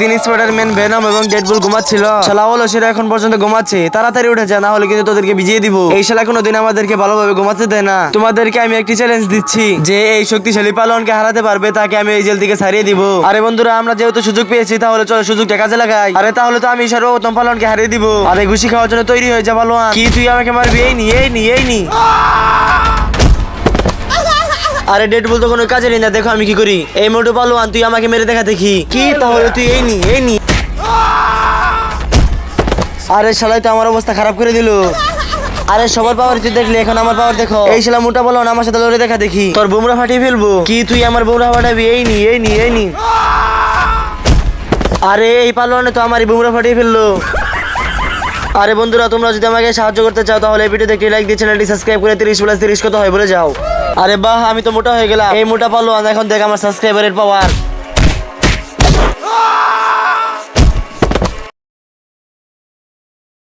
একদিন Spiderman venom এবং Deadpool ঘুমাচ্ছিল। শালা হলো সেটা এখন পর্যন্ত ঘুমাচ্ছে। তাড়াতাড়ি উঠে যা না হলে কিন্তু তোদেরকে ভিজিয়ে দিব। এই শালা কোনো দিন আমাদেরকে ভালোভাবে ঘুমাতে দেয় না। তোমাদেরকে আমি একটি চ্যালেঞ্জ দিচ্ছি, যে এই শক্তিশালী পালনকে হারাতে পারবে, তাকে আমি এই জেল থেকে ছাড়িয়ে দিব। আরে বন্ধুরা, আমরা যেহেতু সুযোগ পেয়েছি, তাহলে চলো সুযোগটা কাজে লাগাই। আরে তাহলে তো আমি সর্বপ্রথম পালনকে হারিয়ে দিব। আরে ঘুষি খাওয়ার জন্য তৈরি হয়ে যা ভালো কি তুই আমাকে মারবি? এই নি এই নি এই নি। আরে ডেট বলতে কোনো কাজেরই না, দেখো আমি কি করি। এই মোটু পালোয়ান, তুই আমাকে মেরে দেখা দেখি। কি? তাহলে তুই এই নি এই নি। আরে শালাই, তো আমার অবস্থা খারাপ করে দিল। আরে সবার পাওয়ার তুই দেখলি, এখন আমার পাওয়ার দেখো। এই শালা মোটা বলো আমার সাথে লড়ে দেখা দেখি। তোর বুমরা ফাটিয়ে ফেলব। কি তুই আমার বুমরা ফাটাবি? এই নি এই নি এই নি। আরে এই পালোয়ানে তো আমারই বুমরা ফাটিয়ে ফেলল। আরে বন্ধুরা, তোমরা যদি আমাকে সাহায্য করতে চাও, তাহলে এই ভিডিওতে একটি লাইক দিয়ে চ্যানেলটি সাবস্ক্রাইব করে তিরিশ প্লাস তিরিশ কত হয় বলে যাও। আরে বাহ, আমি তো মোটা হয়ে গেলাম। এই মোটা পালো এখন দেখ আমার সাবস্ক্রাইবারের পাওয়ার